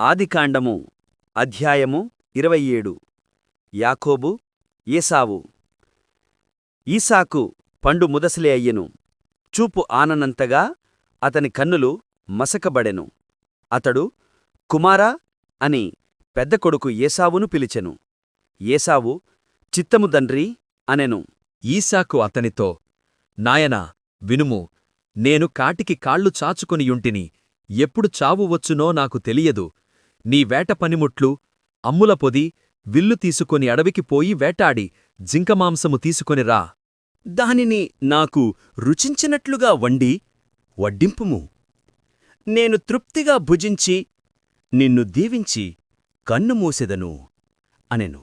ఆదికాండము అధ్యాయము ఇరవై ఏడు యాకోబు ఏసావు. ఈసాకు పండు ముదసలే అయ్యెను. చూపు ఆననంతగా అతని కన్నులు మసకబడెను. అతడు కుమారా అని పెద్ద కొడుకు ఏసావును పిలిచెను. ఏసావు చిత్తముదండ్రి అనెను. ఈసాకు అతనితో నాయనా వినుము నేను కాటికి కాళ్ళు చాచుకొనియుంటిని ఎప్పుడు చావు వచ్చునో నాకు తెలియదు. నీ వేట పనిముట్లు అమ్ముల పొది విల్లు తీసుకొని అడవికి పోయి వేటాడి జింకమాంసము తీసుకొని రా. దానిని నాకు రుచించినట్లుగా వండి వడ్డింపుము. నేను తృప్తిగా భుజించి నిన్ను దీవించి కన్ను మూసెదను అనెను.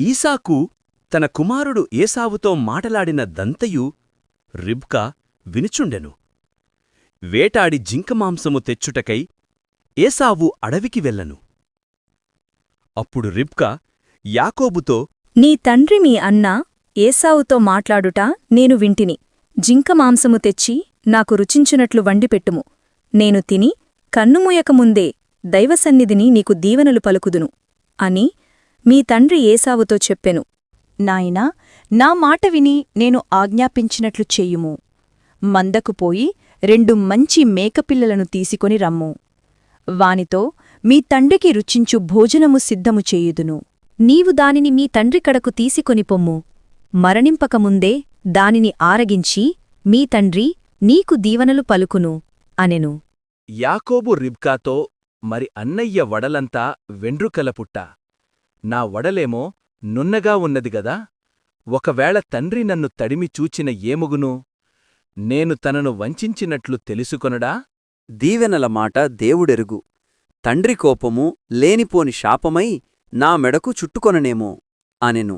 ఈసాకు తన కుమారుడు ఏసావుతో మాటలాడిన దంతయు రిబ్కా వినుచుండెను. వేటాడి జింకమాంసము తెచ్చుటకై ఏసావు అడవికి వెళ్ళను. అప్పుడు రిబ్కా యాకోబుతో నీ తండ్రి మీ అన్న ఏసావుతో మాట్లాడుట నేను వింటిని. జింక మాంసము తెచ్చి నాకు రుచించినట్లు వండిపెట్టుము నేను తిని కన్నుమూయకముందే దైవసన్నిధిని నీకు దీవెనలు పలుకుదును అని మీ తండ్రి ఏసావుతో చెప్పెను. నాయనా నా మాట విని నేను ఆజ్ఞాపించినట్లు చెయ్యుము మందకు పోయి రెండు మంచి మేకపిల్లలను తీసుకొని రమ్ము. వానితో మీ తండ్రికి రుచించు భోజనము సిద్ధము చేయుదును. నీవు దానిని మీ తండ్రి కడకు తీసుకొని పొమ్ము. మరణింపకముందే దానిని ఆరగించి మీ తండ్రి నీకు దీవనలు పలుకును అనెను. యాకోబు రిబ్కాతో మరి అన్నయ్య వడలంతా వెండ్రుకల పుట్ట. నా వడలేమో నున్నగా ఉన్నదిగదా ఒకవేళ తండ్రి నన్ను తడిమి చూచిన ఏముగును? నేను తనను వంచించినట్లు తెలుసుకొనడా? దీవెనల మాట దేవుడెరుగు. తండ్రి కోపము లేనిపోని శాపమై నా మెడకు చుట్టుకొననేమో అనెను.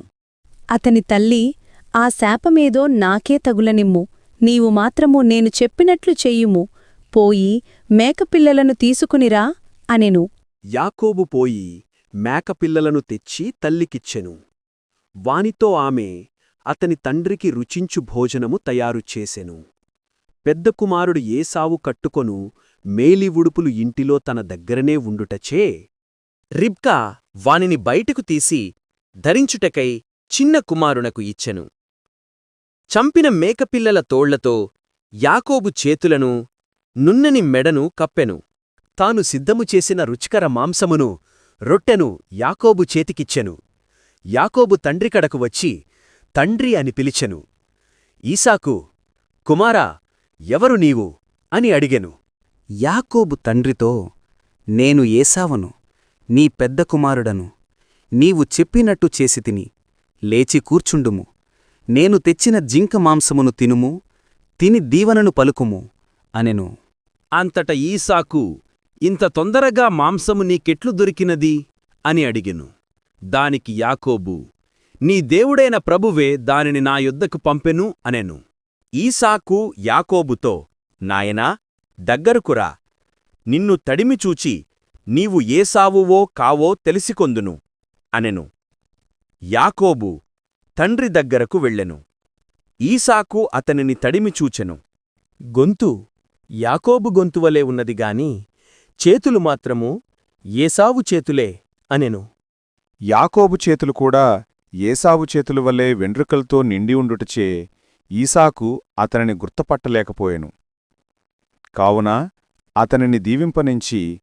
అతని తల్లి ఆ శాపమేదో నాకే తగులనిమ్ము. నీవు మాత్రము నేను చెప్పినట్లు చెయ్యుము పోయి మేకపిల్లలను తీసుకునిరా అనెను. యాకోబు పోయి మేకపిల్లలను తెచ్చి తల్లికిచ్చెను. వానితో ఆమె అతని తండ్రికి రుచించు భోజనము తయారు చేసెను. పెద్ద కుమారుడు ఏసావు కట్టుకొను మేలి ఉడుపులు ఇంటిలో తన దగ్గరనే ఉండుటచే. రిబ్కా వానిని బయటకు తీసి ధరించుటకై చిన్న కుమారునకు ఇచ్చెను. చంపిన మేకపిల్లల తోళ్ళతో యాకోబు చేతులను నున్నని మెడను కప్పెను. తాను సిద్ధము చేసిన రుచికర మాంసమును రొట్టెను యాకోబు చేతికిచ్చెను. యాకోబు తండ్రికడకు వచ్చి తండ్రి అని పిలిచెను. ఈసాకు కుమారా ఎవరు నీవు? అని అడిగెను. యాకోబు తండ్రితో నేను ఏసావను నీ పెద్ద కుమారుడను నీవు చెప్పినట్టు చేసితిని లేచి కూర్చుండుము. నేను తెచ్చిన జింక మాంసమును తినుము తిని దీవనను పలుకుము అనెను. అంతట ఈసాకు ఇంత తొందరగా మాంసము నీకెట్లు దొరికినది? అని అడిగెను. దానికి యాకోబు నీ దేవుడైన ప్రభువే దానిని నా యొద్దకు పంపెను అనెను. ఈసాకు యాకోబుతో నాయనా దగ్గరకురా. నిన్ను తడిమిచూచి నీవు ఏసావువో కావో తెలిసికొందును అనెను. యాకోబు తండ్రి దగ్గరకు వెళ్ళెను. ఈసాకు అతనిని తడిమిచూచెను గొంతు యాకోబు గొంతువలే ఉన్నదిగాని చేతులు మాత్రము ఏసావు చేతులే అనెను. యాకోబు చేతులు కూడా ఏసావు చేతుల వలె వెండ్రుకలతో నిండి ఉండుటచే ఈసాకు అతనిని గుర్తుపట్టలేకపోయెను. కావున అతనిని దీవింపనించి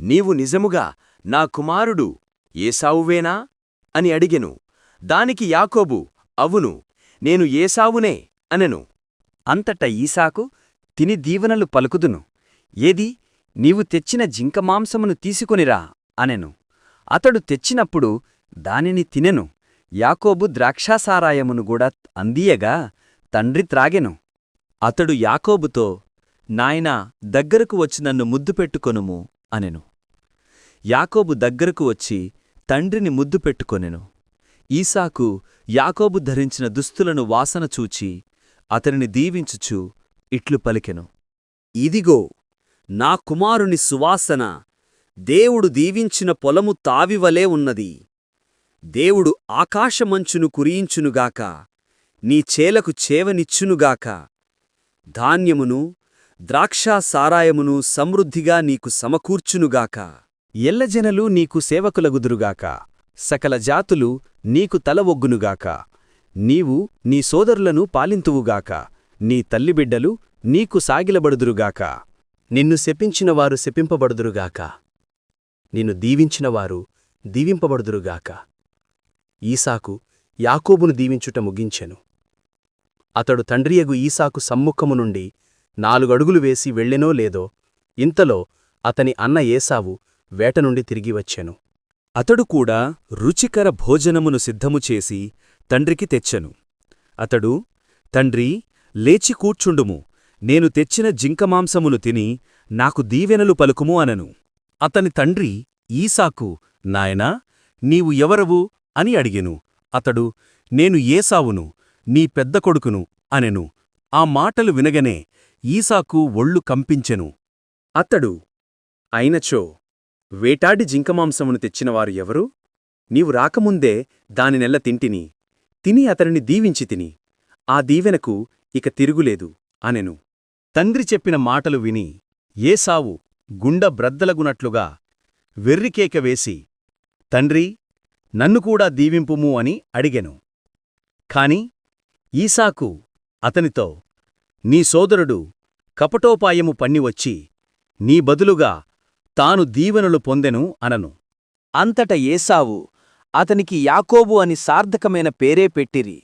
నీవు నిజముగా నా కుమారుడు ఏసావువేనా? అని అడిగెను. దానికి యాకోబు అవును నేను ఏసావునే అనెను. అంతట ఈసాకు తిని దీవెనలు పలుకుదును. ఏది? నీవు తెచ్చిన జింక మాంసమును తీసుకొనిరా అనెను. అతడు తెచ్చినప్పుడు దానిని తినెను. యాకోబు ద్రాక్షాసారాయమును కూడా అందియగా తండ్రి త్రాగెను. అతడు యాకోబుతో నాయనా దగ్గరకు వచ్చి నన్ను ముద్దు పెట్టుకొనుము అనెను. యాకోబు దగ్గరకు వచ్చి తండ్రిని ముద్దు పెట్టుకొనెను. ఈసాకు యాకోబు ధరించిన దుస్తులను వాసన చూచి అతనిని దీవించుచు ఇట్లు పలికెను. ఇదిగో నా కుమారుని సువాసన దేవుడు దీవించిన పొలము తావివలే ఉన్నది. దేవుడు ఆకాశమంచును కురియించునుగాక నీ చేలకు చేవనిచ్చునుగాక. ధాన్యమును ద్రాక్షా సారాయమును సమృద్ధిగా నీకు సమకూర్చునుగాక. ఎల్లజనలు నీకు సేవకులగుదురుగాక సకల జాతులు నీకు తల ఒగ్గునుగాక నీవు నీ సోదరులను పాలింతువుగాక నీ తల్లిబిడ్డలు నీకు సాగిలబడుదురుగాక. నిన్ను శపించినవారు శపింపబడుదురుగాక. నిన్ను దీవించినవారు దీవింపబడుదురుగాక. ఈసాకు యాకోబును దీవించుట ముగించెను. అతడు తండ్రియగు ఈసాకు సమ్ముఖము నుండి నాలుగడుగులు వేసి వెళ్ళెనో లేదో ఇంతలో అతని అన్న ఏసావు వేట నుండి తిరిగి వచ్చెను. అతడు కూడా రుచికర భోజనమును సిద్ధము చేసి తండ్రికి తెచ్చెను. అతడు తండ్రీ లేచి కూర్చుండుము. నేను తెచ్చిన జింకమాంసమును తిని నాకు దీవెనలు పలుకుము అనను. అతని తండ్రి ఈసాకు నాయనా నీవు ఎవరవు? అని అడిగెను. అతడు నేను ఏసావును నీ పెద్ద కొడుకును అనెను. ఆ మాటలు వినగనే ఈసాకు ఒళ్ళు కంపించెను. అతడు అయినచో వేటాడి జింకమాంసమును తెచ్చినవారు ఎవరు? నీవు రాకముందే దానినెల్ల తింటిని. తిని అతనిని దీవించి తిని. ఆ దీవెనకు ఇక తిరుగులేదు అనెను. తండ్రి చెప్పిన మాటలు విని ఏసావు గుండ బ్రద్దలగునట్లుగా వెర్రికేక వేసి తండ్రీ నన్ను కూడా దీవింపుము అని అడిగెను. కాని ఈసాకు అతనితో నీ సోదరుడు కపటోపాయము పన్నివచ్చి నీ బదులుగా తాను దీవెనలు పొందెను అనను. అంతట ఏసావు అతనికి యాకోబు అని సార్థకమైన పేరే పెట్టిరి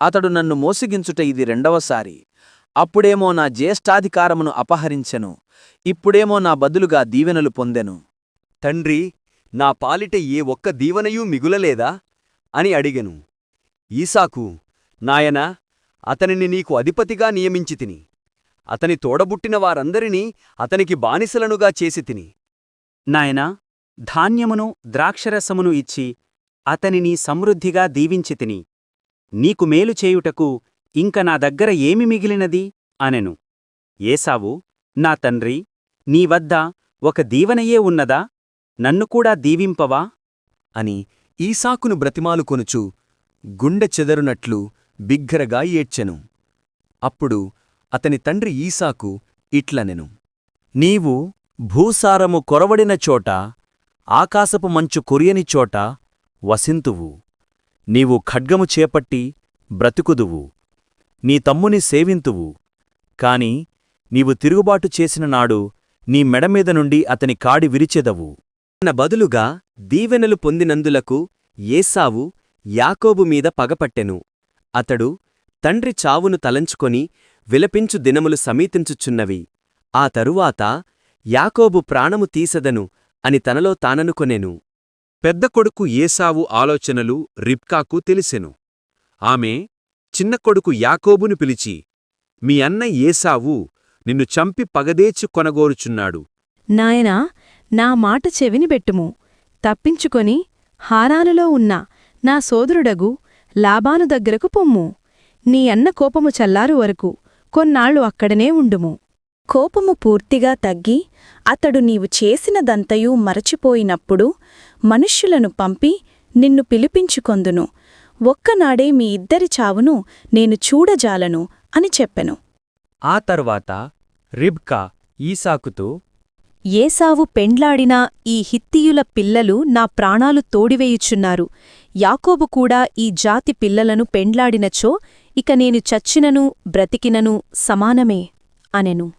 అతడు నన్ను మోసిగించుట ఇది రెండవసారి అప్పుడేమో నా జ్యేష్ఠాధికారమును అపహరించెను ఇప్పుడేమో నా బదులుగా దీవెనలు పొందెను. తండ్రి నా పాలిట ఏ ఒక్క దీవనయూ మిగులలేదా? అని అడిగెను. ఈసాకు నాయనా అతనిని నీకు అధిపతిగా నియమించితిని అతని తోడబుట్టిన వారందరినీ అతనికి బానిసలనుగా చేసితిని నాయనా ధాన్యమును ద్రాక్షరసమును ఇచ్చి అతనిని సమృద్ధిగా దీవించితిని నీకు మేలు చేయుటకు ఇంక నా దగ్గర ఏమి మిగిలినది? అనెను. ఏసావు నా తండ్రి నీ వద్ద ఒక దీవనయే ఉన్నదా? నన్ను కూడా దీవింపవా? అని ఈసాకును బ్రతిమాలుకొనుచు గుండె చెదరునట్లు బిగ్గరగా ఏడ్చెను. అప్పుడు అతని తండ్రి ఈసాకు ఇట్లనెను నీవు భూసారము కొరవడిన చోట ఆకాశపు మంచు కొరియని చోట వసింతువు. నీవు ఖడ్గము చేపట్టి బ్రతుకుదువు. నీ తమ్ముని సేవింతువు. కాని నీవు తిరుగుబాటు చేసిన నాడు నీ మెడమీద నుండి అతని కాడి విరిచెదవు. తన బదులుగా దీవెనలు పొందినందులకు ఏసావు యాకోబు మీద పగపట్టెను. అతడు తండ్రి చావును తలంచుకొని విలపించు దినములు సమీపించుచున్నవి. ఆ తరువాత యాకోబు ప్రాణము తీసదను అని తనలో తాననుకొనెను. పెద్ద కొడుకు ఏసావు ఆలోచనలు రిబ్కాకు తెలిసెను. ఆమె చిన్న కొడుకు యాకోబును పిలిచి మీ అన్న ఏసావు నిన్ను చంపి పగదేచి కొనగోరుచున్నాడు. నాయనా నా మాట చెవిని బెట్టుము తప్పించుకొని హారానులో ఉన్న నా సోదరుడగు లాబాను దగ్గరకు పొమ్ము. నీ అన్న కోపము చల్లారు వరకు కొన్నాళ్ళు అక్కడనే ఉండుము. కోపము పూర్తిగా తగ్గి అతడు నీవు చేసినదంతయూ మరచిపోయినప్పుడు మనుష్యులను పంపి నిన్ను పిలిపించుకొందును. ఒక్కనాడే మీ ఇద్దరి చావును నేను చూడజాలను అని చెప్పెను. ఆ తర్వాత రిబ్కా ఈసాకుతో ఏసావు పెండ్లాడినా ఈ హిత్తియుల పిల్లలు నా ప్రాణాలు తోడివేయుచున్నారు. యాకోబు కూడా ఈ జాతి పిల్లలను పెండ్లాడినచో ఇక నేను చచ్చినను బ్రతికినను సమానమే అనెను.